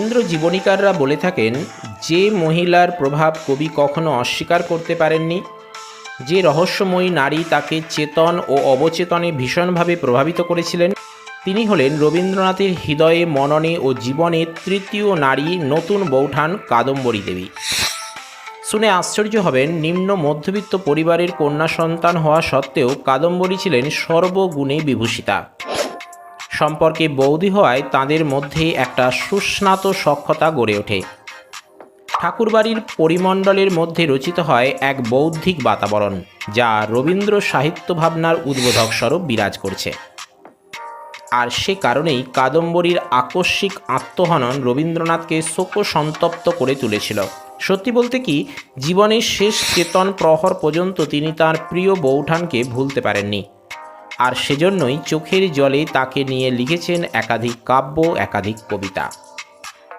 রবীন্দ্র জীবনীকাররা বলে থাকেন, যে মহিলার প্রভাব কবি কখনো অস্বীকার করতে পারেননি, যে রহস্যময়ী নারী তাকে চেতন ও অবচেতনে ভীষণভাবে প্রভাবিত করেছিলেন, তিনি হলেন রবীন্দ্রনাথের হৃদয়ে, মননে ও জীবনে তৃতীয় নারী নতুন বৌঠান কাদম্বরী দেবী। শুনে আশ্চর্য হবেন, নিম্ন মধ্যবিত্ত পরিবারের কন্যা সন্তান হওয়া সত্ত্বেও কাদম্বরী ছিলেন সর্বগুণে বিভূষিতা। সম্পর্কে বৌদি হওয়ায় তাদের মধ্যে একটা সুস্নাত সক্ষতা গড়ে ওঠে। ঠাকুরবাড়ির পরিমণ্ডলের মধ্যে রচিত হয় এক বৌদ্ধিক বাতাবরণ, যা রবীন্দ্র সাহিত্য ভাবনার উদ্বোধক স্বরূপ বিরাজ করছে। আর সে কারণেই কাদম্বরীর আকস্মিক আত্মহনন রবীন্দ্রনাথকে শোক সন্তপ্ত করে তুলেছিল। সত্যি বলতে কি, জীবনের শেষ চেতন প্রহর পর্যন্ত তিনি তার প্রিয় বৌঠানকে ভুলতে পারেননি। আর সেজন্যই চোখের জলে তাকে নিয়ে লিখেছেন একাধিক কাব্য, একাধিক কবিতা।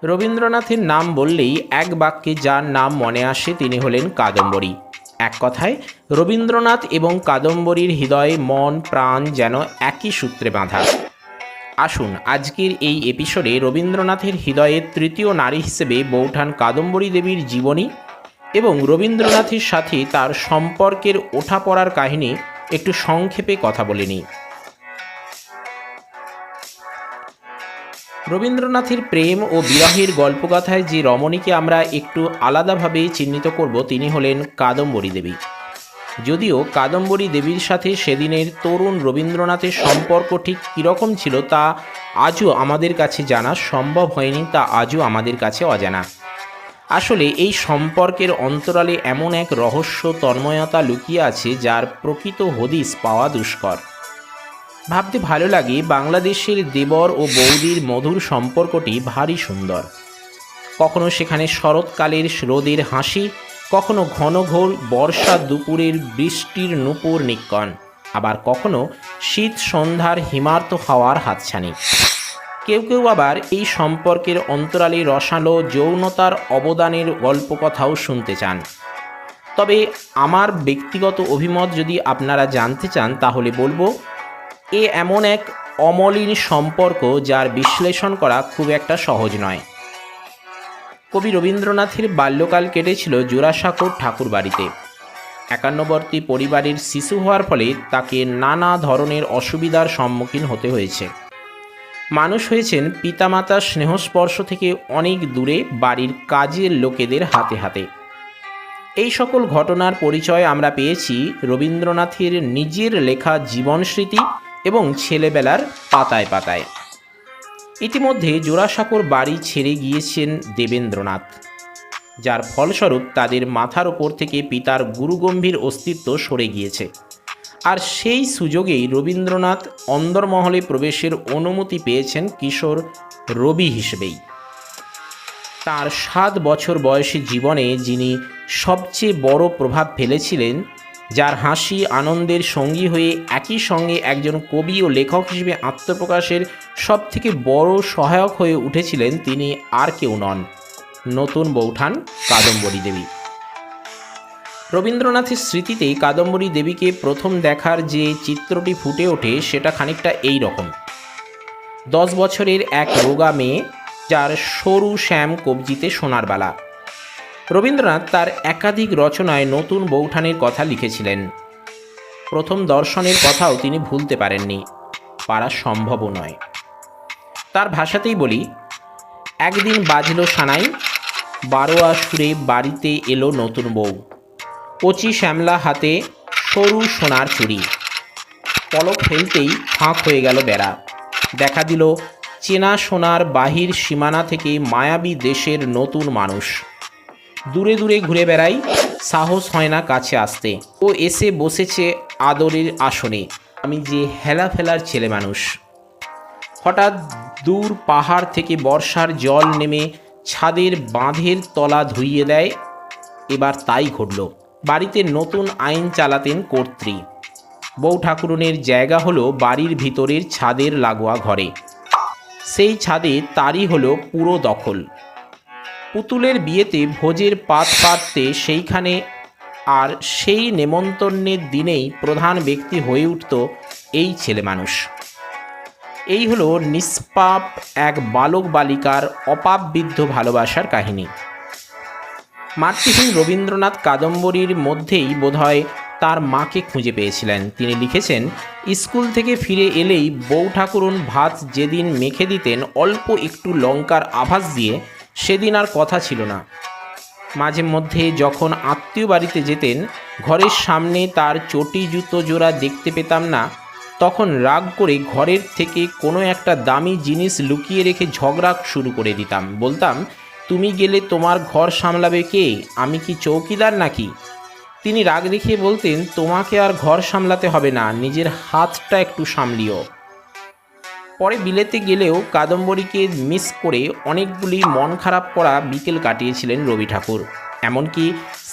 রবীন্দ্রনাথের নাম বললেই এক বাক্যে যার নাম মনে আসে তিনি হলেন কাদম্বরী। এক কথায়, রবীন্দ্রনাথ এবং কাদম্বরীর হৃদয়ে মন, প্রাণ যেন একই সূত্রে বাঁধা। আসুন, আজকের এই এপিসোডে রবীন্দ্রনাথের হৃদয়ের তৃতীয় নারী হিসেবে বৌঠান কাদম্বরী দেবীর জীবনী এবং রবীন্দ্রনাথের সাথে তার সম্পর্কের ওঠাপড়ার কাহিনী একটু সংক্ষেপে কথা বলে নিই। রবীন্দ্রনাথের প্রেম ও বিরহের গল্পকথায় যে রমণীকে আমরা একটু আলাদাভাবে চিহ্নিত করব, তিনি হলেন কাদম্বরী দেবী। যদিও কাদম্বরী দেবীর সাথে সেদিনের তরুণ রবীন্দ্রনাথের সম্পর্ক ঠিক কীরকম ছিল তা আজও আমাদের কাছে জানা সম্ভব হয়নি, তা আজও আমাদের কাছে অজানা। আসলে এই সম্পর্কের অন্তরালে এমন এক রহস্য তন্ময়তা লুকিয়ে আছে যার প্রকৃত হদিস পাওয়া দুষ্কর। ভাবতে ভালো লাগে বাংলাদেশের দেবর ও বৌদির মধুর সম্পর্কটি ভারী সুন্দর। কখনো সেখানে শরৎকালের রোদের হাসি, কখনো ঘন ঘোর বর্ষা দুপুরের বৃষ্টির নুপুর নিক্কণ, আবার কখনো শীত সন্ধ্যার হিমার্ত হাওয়ার হাতছানি। কেউ কেউ আবার এই সম্পর্কের অন্তরালে রসালো যৌনতার অবদানের গল্পকথাও শুনতে চান। তবে আমার ব্যক্তিগত অভিমত যদি আপনারা জানতে চান, তাহলে বলব, এ এমন এক অমলিন সম্পর্ক যার বিশ্লেষণ করা খুব একটা সহজ নয়। কবি রবীন্দ্রনাথের বাল্যকাল কেটেছিল জোড়াসাঁকোর ঠাকুর বাড়িতে। একান্নবর্তী পরিবারের শিশু হওয়ার ফলে তাকে নানা ধরনের অসুবিধার সম্মুখীন হতে হয়েছে। মানুষ হয়েছেন পিতামাতার স্নেহস্পর্শ থেকে অনেক দূরে বাড়ির কাজের লোকেদের হাতে হাতে। এই সকল ঘটনার পরিচয় আমরা পেয়েছি রবীন্দ্রনাথের নিজের লেখা জীবন স্মৃতি এবং ছেলেবেলার পাতায় পাতায়। ইতিমধ্যে জোড়াসাঁকোর বাড়ি ছেড়ে গিয়েছেন দেবেন্দ্রনাথ। যার ফলস্বরূপ তাদের মাথার ওপর থেকে পিতার গুরুগম্ভীর অস্তিত্ব সরে গিয়েছে। আর সেই সুযোগেই রবীন্দ্রনাথ অন্দরমহলে প্রবেশের অনুমতি পেয়েছেন কিশোর রবি হিসেবেই। তার সাত বছর বয়সী জীবনে যিনি সবচেয়ে বড় প্রভাব ফেলেছিলেন, যার হাসি আনন্দের সঙ্গী হয়ে একই সঙ্গে একজন কবি ও লেখক হিসেবে আত্মপ্রকাশের সবথেকে বড় সহায়ক হয়ে উঠেছিলেন তিনি আর কেউ নন। নতুন বৌঠান কাদম্বরী দেবী। রবীন্দ্রনাথের স্মৃতিতে কাদম্বরী দেবীকে প্রথম দেখার যে চিত্রটি ফুটে ওঠে, সেটা খানিকটা এই রকম। দশ বছরের এক রোগা মেয়ে, যার সরু শ্যাম কবজিতে সোনার বালা। রবীন্দ্রনাথ তার একাধিক রচনায় নতুন বৌঠানের কথা লিখেছিলেন। প্রথম দর্শনের কথাও তিনি ভুলতে পারেননি, পারা সম্ভবও নয়। তার ভাষাতেই বলি, একদিন বাজল সানাই, বারোয়া সুরে বাড়িতে এলো নতুন বউ। কচি শ্যামলা হাতে সরু সোনার চুড়ি। পলক ফেলতেই ফাঁক হয়ে গেল বেড়া। দেখা দিল চেনা সোনার বাহির সীমানা থেকে মায়াবী দেশের নতুন মানুষ। দূরে দূরে ঘুরে বেড়াই, সাহস হয় না কাছে আসতে। ও এসে বসেছে আদরের আসনে। আমি যে হেলা ফেলার ছেলে মানুষ। হঠাৎ দূর পাহাড় থেকে বর্ষার জল নেমে ছাদের বাঁধের তলা ধুইয়ে দেয়। এবার তাই ঘটল। বাড়িতে নতুন আইন চালাতেন কর্ত্রী। বউ ঠাকুরনের জায়গা হলো বাড়ির ভিতরের ছাদের লাগোয়া ঘরে। সেই ছাদে তারই হলো পুরো দখল। পুতুলের বিয়েতে ভোজের পাত পাততে সেইখানে আর সেই নেমন্তন্নের দিনেই প্রধান ব্যক্তি হয়ে উঠত এই ছেলে মানুষ। এই হলো নিষ্পাপ এক বালক বালিকার অপাপবিদ্ধ ভালোবাসার কাহিনী। মাতৃহীন রবীন্দ্রনাথ কাদম্বরীর মধ্যেই বোধহয় তার মাকে খুঁজে পেয়েছিলেন। তিনি লিখেছেন, স্কুল থেকে ফিরে এলেই বউ ঠাকুরুন ভাত যেদিন মেখে দিতেন অল্প একটু লঙ্কার আভাস দিয়ে, সেদিন আর কথা ছিল না। মাঝে মধ্যে যখন আত্মীয় বাড়িতে যেতেন, ঘরের সামনে তার চটি জুতো জোড়া দেখতে পেতাম না, তখন রাগ করে ঘরের থেকে কোনো একটা দামি জিনিস লুকিয়ে রেখে ঝগড়া শুরু করে দিতাম। বলতাম তুমি গেলে তোমার ঘর সামলাবে কে? আমি কি চৌকিদার নাকি? তিনি রাগ দেখিয়ে বলতেন, তোমাকে আর ঘর সামলাতে হবে না, নিজের হাতটা একটু সামলিও। পরে বিলেতে গেলেও কাদম্বরীকে মিস করে অনেকগুলি মন খারাপ করা বিকেল কাটিয়েছিলেন রবি ঠাকুর। এমনকি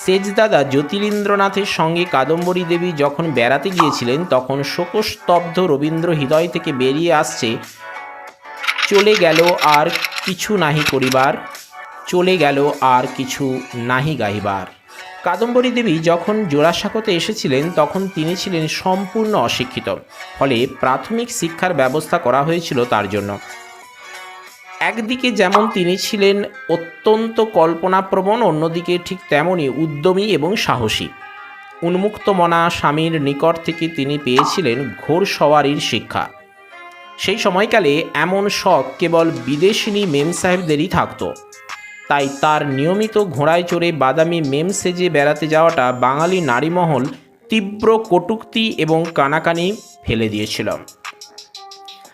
সেজদাদা জ্যোতিরিন্দ্রনাথের সঙ্গে কাদম্বরী দেবী যখন বেড়াতে গিয়েছিলেন, তখন শোকস্তব্ধ রবীন্দ্র হৃদয় থেকে বেরিয়ে আসছে, চলে গেল আর কিছু নাহি করিবার। চলে গেল আর কিছু নাহি গাইবার কাদম্বরী দেবী যখন জোড়াসাঁকোতে এসেছিলেন, তখন তিনি ছিলেন সম্পূর্ণ অশিক্ষিত, ফলে প্রাথমিক শিক্ষার ব্যবস্থা করা হয়েছিল তার জন্য। একদিকে যেমন তিনি ছিলেন অত্যন্ত কল্পনাপ্রবণ, অন্যদিকে ঠিক তেমনই উদ্যমী এবং সাহসী। উন্মুক্ত মনা স্বামীর নিকট থেকে তিনি পেয়েছিলেন ঘোর সওয়ারির শিক্ষা। সেই সময়কালে এমন শখ কেবল বিদেশিনী মেম সাহেবদেরই থাকতো। তাই তার নিয়মিত ঘোড়ায় চড়ে বাদামি মেম সেজে বেড়াতে যাওয়াটা বাঙালি নারীমহল তীব্র কটূক্তি এবং কানাকানি ফেলে দিয়েছিল।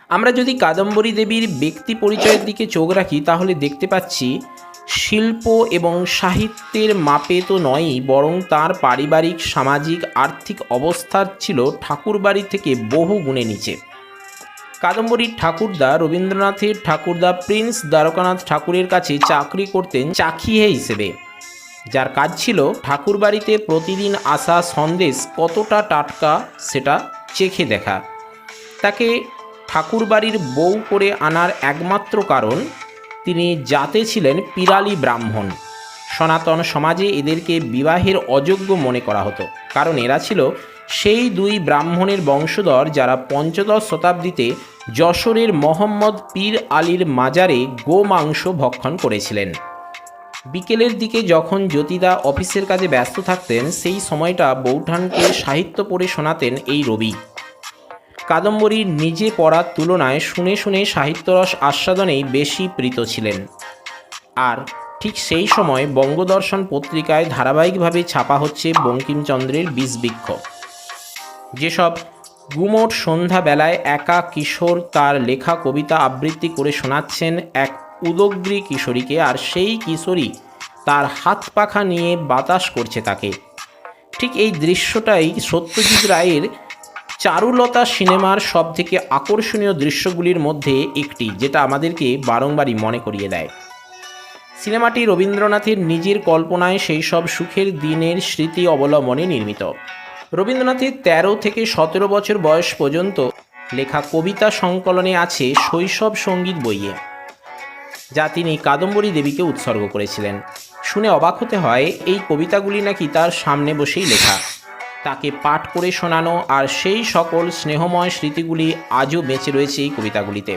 আমরা যদি কাদম্বরী দেবীর ব্যক্তি পরিচয়ের দিকে চোখ রাখি, তাহলে দেখতে পাচ্ছি শিল্প এবং সাহিত্যের মাপে তো নয়ই, বরং তার পারিবারিক, সামাজিক, আর্থিক অবস্থার ছিল ঠাকুরবাড়ি থেকে বহু গুণে নিচে। কাদম্বরীর ঠাকুরদা, রবীন্দ্রনাথের ঠাকুরদা, প্রিন্স দ্বারকানাথ ঠাকুরের কাছে চাকরি করতেন চাখিয়ে হিসেবে। যার কাজ ছিল ঠাকুরবাড়িতে প্রতিদিন আসা সন্দেশ কতটা টাটকা সেটা চেখে দেখা। তাকে ঠাকুরবাড়ির বউ করে আনার একমাত্র কারণ, তিনি জাতে ছিলেন পিরালি ব্রাহ্মণ। সনাতন সমাজে এদেরকে বিবাহের অযোগ্য মনে করা হতো, কারণ এরা ছিল সেই দুই ব্রাহ্মণের বংশধর যারা পঞ্চদশ শতাব্দীতে যশোরের মোহাম্মদ পীর আলীর মাজারে গোমাংস ভক্ষণ করেছিলেন। বিকেলের দিকে যখন জ্যোতিদা অফিসের কাজে ব্যস্ত থাকতেন, সেই সময়টা বৌঠানকে সাহিত্য পড়ে শোনাতেন এই রবি। কাদম্বরীর নিজে পড়ার তুলনায় শুনে শুনে সাহিত্যরস আস্বাদনেই বেশি প্রীত ছিলেন। আর ঠিক সেই সময় বঙ্গদর্শন পত্রিকায় ধারাবাহিকভাবে ছাপা হচ্ছে বঙ্কিমচন্দ্রের বীজবৃক্ষ। যেসব গুমোট সন্ধ্যাবেলায় একা কিশোর তার লেখা কবিতা আবৃত্তি করে শোনাচ্ছেন এক উদগ্রী কিশোরীকে, আর সেই কিশোরী তার হাত পাখা নিয়ে বাতাস করছে তাকে। ঠিক এই দৃশ্যটাই সত্যজিৎ রায়ের চারুলতা সিনেমার সব থেকে আকর্ষণীয় দৃশ্যগুলির মধ্যে একটি, যেটা আমাদেরকে বারংবারই মনে করিয়ে দেয়। সিনেমাটি রবীন্দ্রনাথের নিজের কল্পনায় সেই সব সুখের দিনের স্মৃতি অবলম্বনে নির্মিত। রবীন্দ্রনাথের তেরো থেকে সতেরো বছর বয়স পর্যন্ত লেখা কবিতা সংকলনে আছে শৈশব সংগীত বইয়ে, যা তিনি কাদম্বরী দেবীকে উৎসর্গ করেছিলেন। শুনে অবাক হতে হয়, এই কবিতাগুলি নাকি তার সামনে বসেই লেখা। তাকে পাঠ করে শোনানো আর সেই সকল স্নেহময় স্মৃতিগুলি আজও বেঁচে রয়েছে এই কবিতাগুলিতে।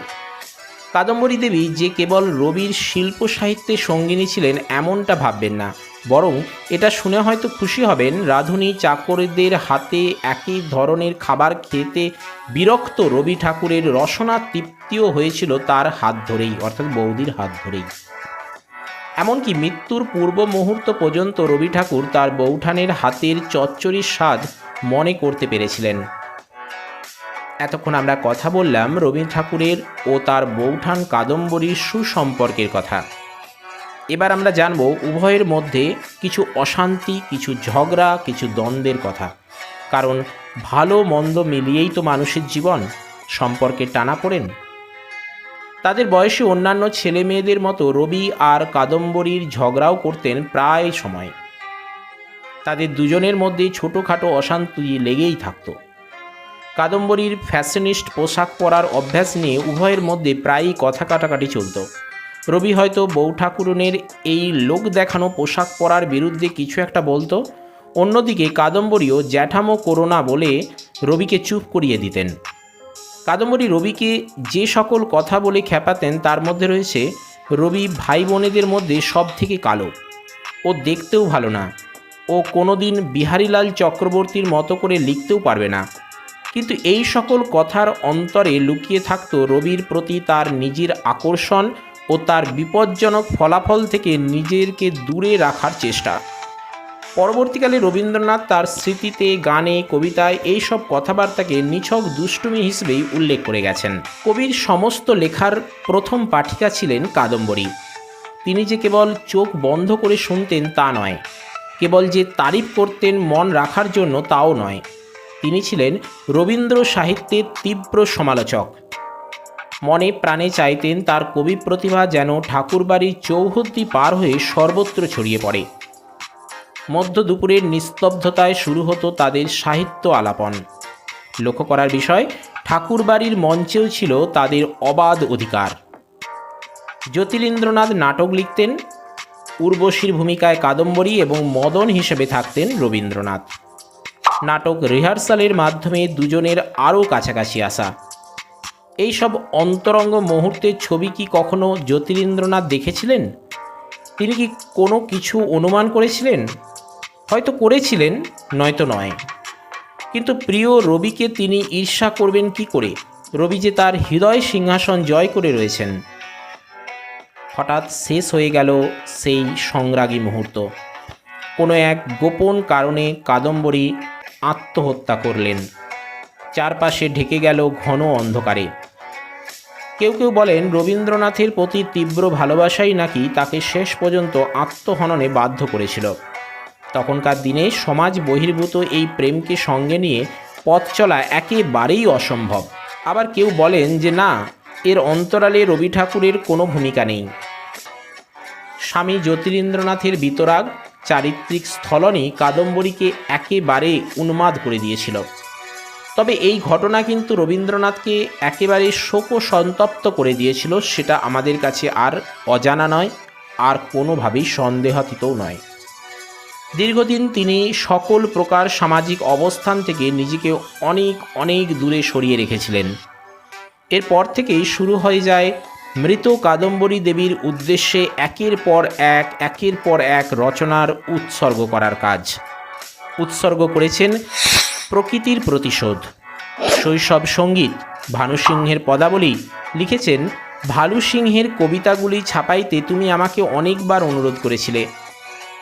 কাদম্বরী দেবী যে কেবল রবির শিল্প সাহিত্যে সঙ্গিনী ছিলেন, এমনটা ভাববেন না। বরং এটা শুনে হয়তো খুশি হবেন, রাধুনী চাকরদের হাতে একই ধরনের খাবার খেতে বিরক্ত রবি ঠাকুরের রসনা তৃপ্তিও হয়েছিল তার হাত ধরেই, অর্থাৎ বৌদির হাত ধরেই। এমনকি মৃত্যুর পূর্ব মুহূর্ত পর্যন্ত রবি ঠাকুর তার বৌঠানের হাতের চচ্চড়ির স্বাদ মনে করতে পেরেছিলেন। এতক্ষণ আমরা কথা বললাম রবি ঠাকুরের ও তার বৌঠান কাদম্বরীর সুসম্পর্কের কথা। এবার আমরা জানব উভয়ের মধ্যে কিছু অশান্তি, কিছু ঝগড়া, কিছু দ্বন্দ্বের কথা। কারণ ভালো মন্দ মিলিয়েই তো মানুষের জীবন, সম্পর্কে টানা পড়েন। তাদের বয়সী অন্যান্য ছেলে মেয়েদের মতো রবি আর কাদম্বরীর ঝগড়াও করতেন প্রায় সময়। তাদের দুজনের মধ্যে ছোটোখাটো অশান্তি লেগেই থাকতো। কাদম্বরীর ফ্যাশনিস্ট পোশাক পরার অভ্যাস নিয়ে উভয়ের মধ্যে প্রায়ই কথা কাটাকাটি চলত। রবি হয়তো বউ ঠাকুরনের এই লোক দেখানো পোশাক পরার বিরুদ্ধে কিছু একটা বলতো। অন্যদিকে কাদম্বরীও জ্যাঠামো করোনা বলে রবিকে চুপ করিয়ে দিতেন। কাদম্বরী রবিকে যে সকল কথা বলে খেপাতেন তার মধ্যে রয়েছে রবি ভাই বোনেদের মধ্যে সব থেকে কালো। ও দেখতেও ভালো না। ও কোনোদিন বিহারীলাল চক্রবর্তীর মতো করে লিখতেও পারবে না। কিন্তু এই সকল কথার অন্তরে লুকিয়ে থাকত রবির প্রতি তার নিজের আকর্ষণ ও তার বিপজ্জনক ফলাফল থেকে নিজেরকে দূরে রাখার চেষ্টা। পরবর্তীকালে রবীন্দ্রনাথ তার স্মৃতিতে গানে, কবিতায় এই সব কথাবার্তাকে নিছক দুষ্টুমি হিসেবেই উল্লেখ করে গেছেন। কবির সমস্ত লেখার প্রথম পাঠিকা ছিলেন কাদম্বরী। তিনি যে কেবল চোখ বন্ধ করে শুনতেন তা নয়, কেবল যে তারিফ করতেন মন রাখার জন্য তাও নয়। তিনি ছিলেন রবীন্দ্র সাহিত্যের তীব্র সমালোচক। মনে প্রাণে চাইতেন তার কবি প্রতিভা যেন ঠাকুরবাড়ির চৌহদ্দি পার হয়ে সর্বত্র ছড়িয়ে পড়ে। মধ্য দুপুরের নিস্তব্ধতায় শুরু হতো তাদের সাহিত্য আলাপন। লক্ষ্য করার বিষয়, ঠাকুরবাড়ির মঞ্চেও ছিল তাদের অবাধ অধিকার। জ্যোতিরিন্দ্রনাথ নাটক লিখতেন, উর্বশীর ভূমিকায় কাদম্বরী এবং মদন হিসেবে থাকতেন রবীন্দ্রনাথ। নাটক রিহার্সালের মাধ্যমে দুজনের আরও কাছাকাছি আসা। এই সব অন্তরঙ্গ মুহূর্তের ছবি কি কখনো জ্যোতিরিন্দ্রনাথ দেখেছিলেন? তিনি কি কোনো কিছু অনুমান করেছিলেন? হয়তো করেছিলেন, নয়তো নয়। কিন্তু প্রিয় রবিকে তিনি ঈর্ষা করবেন কি করে? রবি যে তার হৃদয় সিংহাসন জয় করে রয়েছেন। হঠাৎ শেষ হয়ে গেল সেই সংগ্রাগী মুহূর্ত। কোনো এক গোপন কারণে কাদম্বরী আত্মহত্যা করলেন। চারপাশে ঢেকে গেল ঘন অন্ধকারে। কেউ কেউ বলেন রবীন্দ্রনাথের প্রতি তীব্র ভালোবাসাই নাকি তাকে শেষ পর্যন্ত আত্মহননে বাধ্য করেছিল। তখনকার দিনে সমাজ বহির্ভূত এই প্রেমকে সঙ্গে নিয়ে পথ চলা একেবারেই অসম্ভব। আবার কেউ বলেন যে না, এর অন্তরালে রবি ঠাকুরের কোনো ভূমিকা নেই। স্বামী জ্যোতিরিন্দ্রনাথের বিতরাগ, চারিত্রিক স্থলনই কাদম্বরীকে একেবারে উন্মাদ করে দিয়েছিল। তবে এই ঘটনা কিন্তু রবীন্দ্রনাথকে একেবারে শোক সন্তপ্ত করে দিয়েছিল, সেটা আমাদের কাছে আর অজানা নয়, আর কোনোভাবেই সন্দেহাতীতও নয়। দীর্ঘদিন তিনি সকল প্রকার সামাজিক অবস্থান থেকে নিজেকে অনেক অনেক দূরে সরিয়ে রেখেছিলেন। এরপর থেকেই শুরু হয়ে যায় মৃত কাদম্বরী দেবীর উদ্দেশ্যে একের পর এক, একের পর এক রচনার উৎসর্গ করার কাজ। উৎসর্গ করেছেন প্রকৃতির প্রতিশোধ। শৈশব সংগীত ভানু সিংহের পদাবলী লিখেছেন, ভালু সিংহের কবিতাগুলি ছাপাইতে তুমি আমাকে অনেকবার অনুরোধ করেছিলে।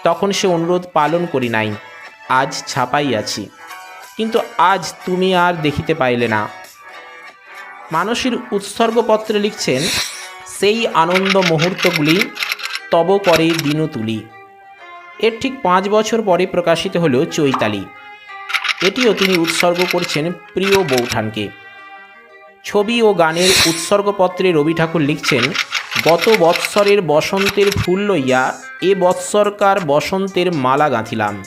তখন সে অনুরোধ পালন করি নাই, আজ ছাপাই আছি। কিন্তু আজ তুমি আর দেখিতে পাইলে না। মানসীর উৎসর্গপত্রে লিখছেন, সেই আনন্দ মুহূর্তগুলি তব করে দিনু তুলি। এর ঠিক পাঁচ বছর পরে প্রকাশিত হলো চৈতালি। এটিও তিনি উৎসর্গ করছেন প্রিয় বৌঠানকে। ছবি ও গানের উৎসর্গপত্রে রবি ঠাকুর লিখছেন, গত বৎসরের বসন্তের ফুল লইয়া এ বৎসরকার বসন্তের মালা গাঁথিলাম।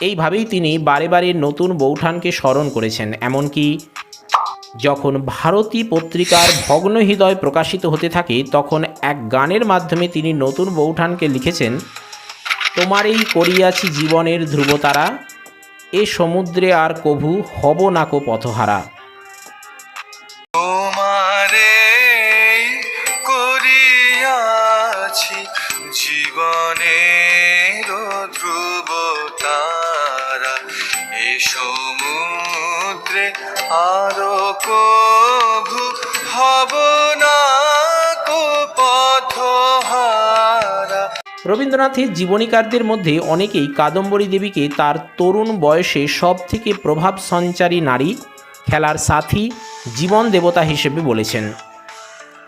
এইভাবেই তিনি বারে বারে নতুন বৌঠানকে স্মরণ করেছেন, এমনকি যখন ভারতী পত্রিকার ভগ্ন হৃদয় প্রকাশিত হতে থাকে, তখন এক গানের মাধ্যমে তিনি নতুন বৌঠানকে লিখেছেন তোমারেই করিয়াছি জীবনের ধ্রুবতারা এ সমুদ্রে আর কভু হব নাকো পথহারা। তোমারে করিয়াছি জীবনের কভু হব না রবীন্দ্রনাথের জীবনীকারদের মধ্যে অনেকেই কাদম্বরী দেবীকে তার তরুণ বয়সে সব থেকে প্রভাব সঞ্চারী নারী খেলার সাথী, জীবন দেবতা হিসেবে বলেছেন।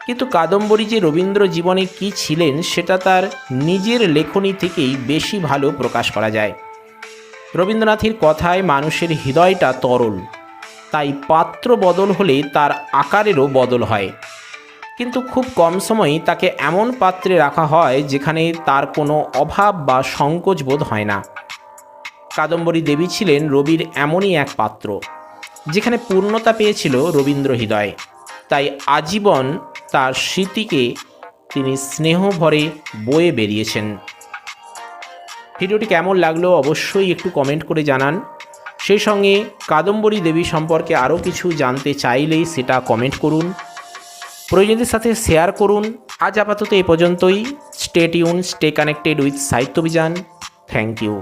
কিন্তু কাদম্বরী যে রবীন্দ্র জীবনে কি ছিলেন, সেটা তার নিজের লেখনী থেকেই বেশি ভালো প্রকাশ করা যায়। রবীন্দ্রনাথের কথায় মানুষের হৃদয়টা তরল, তাই পাত্র বদল হলে তার আকারেরও বদল হয়। কিন্তু খুব কম সময়ই তাকে এমন পাত্রে রাখা হয় যেখানে তার কোনো অভাব বা সংকোচ বোধ হয় না। কাদম্বরী দেবী ছিলেন রবির এমনই এক পাত্র, যেখানে পূর্ণতা পেয়েছিল রবীন্দ্র হৃদয়। তাই আজীবন তার স্মৃতিকে তিনি স্নেহ ভরে বয়ে বেরিয়েছেন। ভিডিওটি কেমন লাগল অবশ্যই একটু কমেন্ট করে জানান। সেই সঙ্গে কাদম্বরী দেবী সম্পর্কে আরও কিছু জানতে চাইলেই সেটা কমেন্ট করুন। প্রয়োজনদের সাথে শেয়ার করুন। আজ আপাতত এ পর্যন্তই। Stay tune stay connected with Sahitya Abhijan thank you